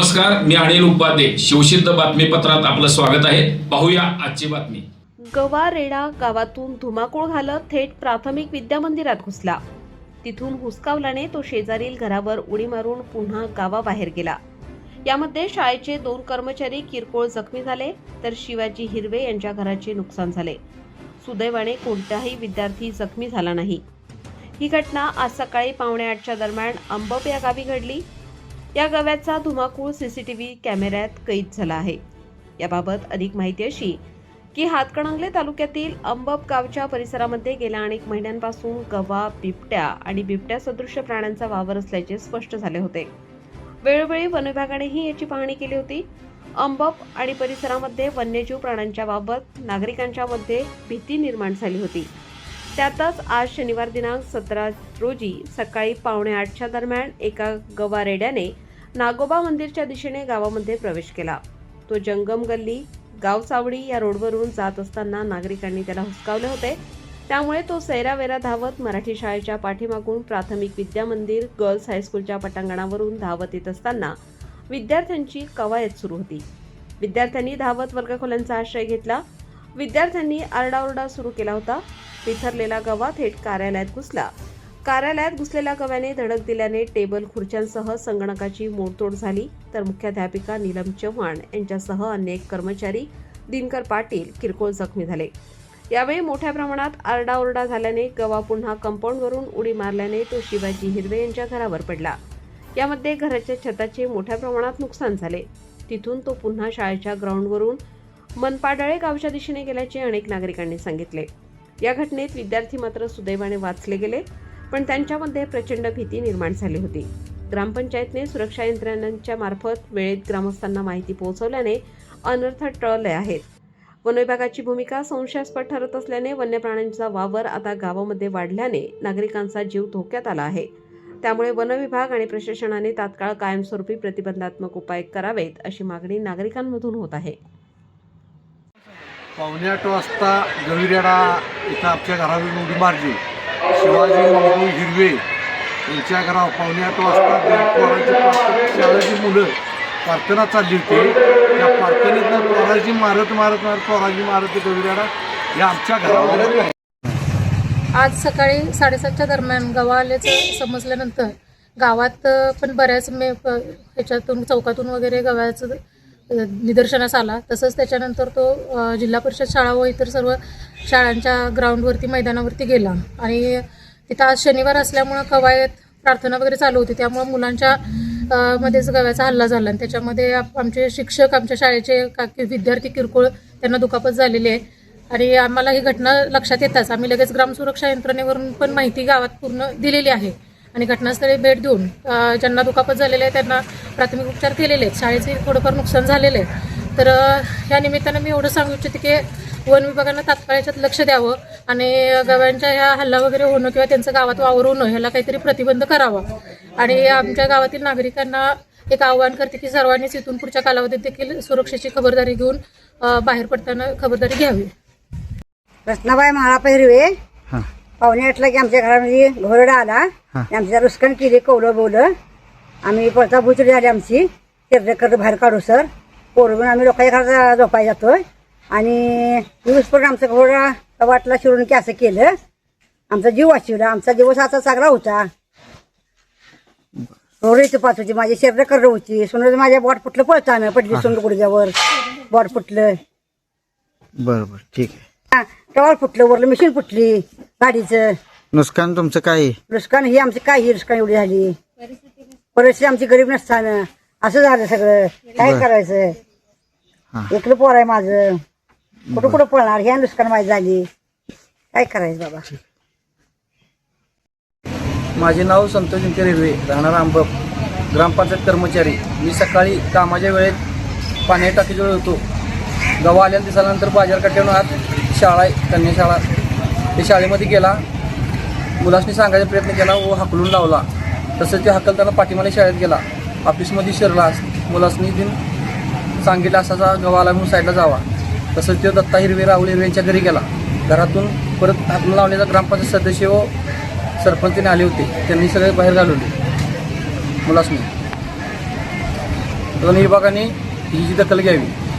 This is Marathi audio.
नमस्कार मी अनिल उपाध्ये. शिवसिद्ध बातमीपत्रात आपलं स्वागत आहे. पाहूया आजची बातमी. गवा रेडा गावातून धुमाकूळ घालत थेट प्राथमिक विद्यामंदिरात घुसला. तिथून हुसकावल्याने तो शेजारील घरावर उडी मारून पुन्हा गावाबाहेर गेला. यामध्ये शाळेचे दोन कर्मचारी किरकोळ जखमी झाले तर शिवाजी हिरवे यांच्या घराचे नुकसान झाले. सुदैवाने कोणताही विद्यार्थी जखमी झाला नाही. ही घटना आज सकाळी पावणे आठच्या दरम्यान अंबप या गावी घडली. या गव्याचा धुमाकूळ सीसीटीव्ही कॅमेऱ्यात कैद झाला आहे. याबाबत अधिक माहिती अशी की हातकणंगले तालुक्यातील अंबब गावच्या परिसरामध्ये गेल्या अनेक महिन्यांपासून गवा बिबट्या आणि बिबट्या सदृश प्राण्यांचा वावर असल्याचे स्पष्ट झाले होते. वेळोवेळी वन विभागानेही याची पाहणी केली होती. अंबब आणि परिसरामध्ये वन्यजीव प्राण्यांच्या बाबत नागरिकांच्या मध्ये भीती निर्माण झाली होती. त्यातच आज शनिवार दिनांक सतरा रोजी सकाळी पावणे आठच्या दरम्यान एका गवारेड्याने नागोबा मंदिरच्या दिशेने गावामध्ये प्रवेश केला. तो जंगम गल्ली गाव या रोडवरून जात असताना नागरिकांनी त्याला हुसकावले होते. त्यामुळे तो सैरावेरा धावत मराठी शाळेच्या पाठीमागून प्राथमिक विद्या मंदिर गर्ल्स हायस्कूलच्या पटांगणावरून धावत येत असताना विद्यार्थ्यांची कवायत सुरू होती. विद्यार्थ्यांनी धावत वर्गखोल्यांचा आश्रय घेतला. विद्यार्थ्यांनी आरडाओरडा सुरू केला होता. पिथरलेला गवा थेट कार्यालयात घुसला. कार्यालयात घुसलेल्या गव्याने धडक दिल्याने टेबल खुर्च्यांसह संगणकाची मोडतोड झाली. तर मुख्याध्यापिका नीलम चव्हाण यांच्यासह अन्य एक कर्मचारी दिनकर पाटील किरकोळ जखमी झाले. यावेळी मोठ्या प्रमाणात आरडाओरडा झाल्याने गवा पुन्हा कंपाऊंडवरून उडी मारल्याने तो शिवाजी हिरवे यांच्या घरावर पडला. यामध्ये घराच्या छताचे मोठ्या प्रमाणात नुकसान झाले. तिथून तो पुन्हा शाळेच्या ग्राउंडवरून मनपाडळे गावच्या दिशेने गेल्याचे अनेक नागरिकांनी सांगितले. या घटनेत विद्यार्थी मात्र सुदैवाने वाचले गेले पण त्यांच्यामध्ये प्रचंड भीती निर्माण झाली होती. ग्रामपंचायतने सुरक्षा यंत्रणांच्या मार्फत वेळेत ग्रामस्थांना माहिती पोहोचवल्याने अनर्थ टळले आहेत. वन विभागाची भूमिका संशयास्पद ठरत असल्याने वन्य प्राण्यांचा वावर आता गावामध्ये वाढल्याने नागरिकांचा जीव धोक्यात आला आहे. त्यामुळे वन विभाग आणि प्रशासनाने तात्काळ कायमस्वरूपी प्रतिबंधात्मक उपाय करावेत अशी मागणी नागरिकांमधून होत आहे. पावणे आठ वाजता गविरेडा इथं आमच्या घरावर उडी मारली. शिवाजी मंगू हिरवे यांच्या घरावर पावणे आठ वाजता दोन शाळेची मुलं प्रार्थना चालली होती. त्या प्रार्थनेतनं पोराजी मारत मारत मारत पोराजी मारत ते गविरेडा हे आमच्या घरावर आज सकाळी साडेसातच्या दरम्यान गवा आल्याचं समजल्यानंतर गावात पण बऱ्याच मे प- ह्याच्यातून चौकातून वगैरे गव्याचं निदर्शनास आला. तसंच त्याच्यानंतर तो जिल्हा परिषद शाळा व इतर सर्व शाळांच्या ग्राउंडवरती मैदानावरती गेला. आणि तिथं आज शनिवार असल्यामुळं कवायत प्रार्थना वगैरे चालू होती. त्यामुळं मुलांच्या मध्येच गव्याचा हल्ला झाला. आणि त्याच्यामध्ये आप- आमचे शिक्षक आमच्या शाळेचे का विद्यार्थी किरकोळ त्यांना दुखापत झालेली आहे. आणि आम्हाला ही घटना लक्षात येताच आम्ही लगेच ग्रामसुरक्षा यंत्रणेवरून पण माहिती गावात पूर्ण दिलेली आहे. आणि घटनास्थळी भेट देऊन ज्यांना दुखापत झालेले आहे त्यांना प्राथमिक उपचार केलेले आहेत. शाळेचे थोडंफार नुकसान झालेलं आहे. तर या निमित्तानं मी एवढं सांगू इच्छिते की वन विभागानं तात्काळ याच्यात लक्ष द्यावं आणि गव्यांच्या ह्या हल्ला वगैरे होणं किंवा त्यांचं गावात वावर होणं ह्याला काहीतरी प्रतिबंध करावा. आणि आमच्या गावातील नागरिकांना एक आव्हान करते की सर्वांनीच इथून पुढच्या कालावधीत देखील सुरक्षेची खबरदारी घेऊन बाहेर पडताना खबरदारी घ्यावी. रत्नाबाई महाळा पावणे आठला की आमच्या घरामध्ये घोरडा आला. आणि आमच्या रुस्कन केली कवलं बोलं. आम्ही पळता बुचडी झाली आमची. तेरकर बाहेर काढू सर. पोरगून आम्ही लोकांच्या घरात झोपाय जातोय. आणि दिवस पण आमचा घोडा वाटला शिरून की असं केलं. आमचा जीव वाचवला. आमचा दिवस असा चांगला होता. रोडीची पाच होती. माझी शरीर कर होती. सोनं माझ्या बॉट फुटलं पळताना. पडली सोनं गुडघ्यावर. बॉट फुटलं. बरं बरं ठीक आहे. टॉवर फुटलं वरलं मशीन फुटली गाडीचं. नुकसान तुमचं काय? आहे? रुस्कान ही आमची काय ही रुस्कान एवढी झाली. परिस्थिती आमची गरीब नसताना. असं झालं सगळं. काय करायचं? हा. एकलं पोर आहे माझं. कुठं कुठं पळणार? ह्या नुकसान माझी झाली. काय करायचं बाबा? माझे नाव संतोष जिंके रेल्वे. राहणार आंबप. ग्रामपंचायत कर्मचारी. मी सकाळी कामाच्या वेळेत पाणी टाकीजवळ होतो. गवा आल्याला दिसाल्यानंतर बाजार कट्ट्यावर आत शाळा आहे कन्या शाळा. ते शाळेमध्ये गेला. मुलासनी सांगायचा प्रयत्न केला व हाकलून लावला. तसंच ते हकलताना पाठीमाले शाळेत गेला. ऑफिसमध्ये शिरला. मुलासनी दिन सांगितलं असाचा गवा आला म्हणून साईडला जावा. तसंच ते दत्ता हिरवे राहुल हिरवे यांच्या घरी गेला. घरातून परत हाकलून लावण्याचा ग्रामपंचायत सदस्य व सरपंचने आले होते. त्यांनी सगळे बाहेर घालवले. मुलासनी. वन विभागाने हिची दखल घ्यावी.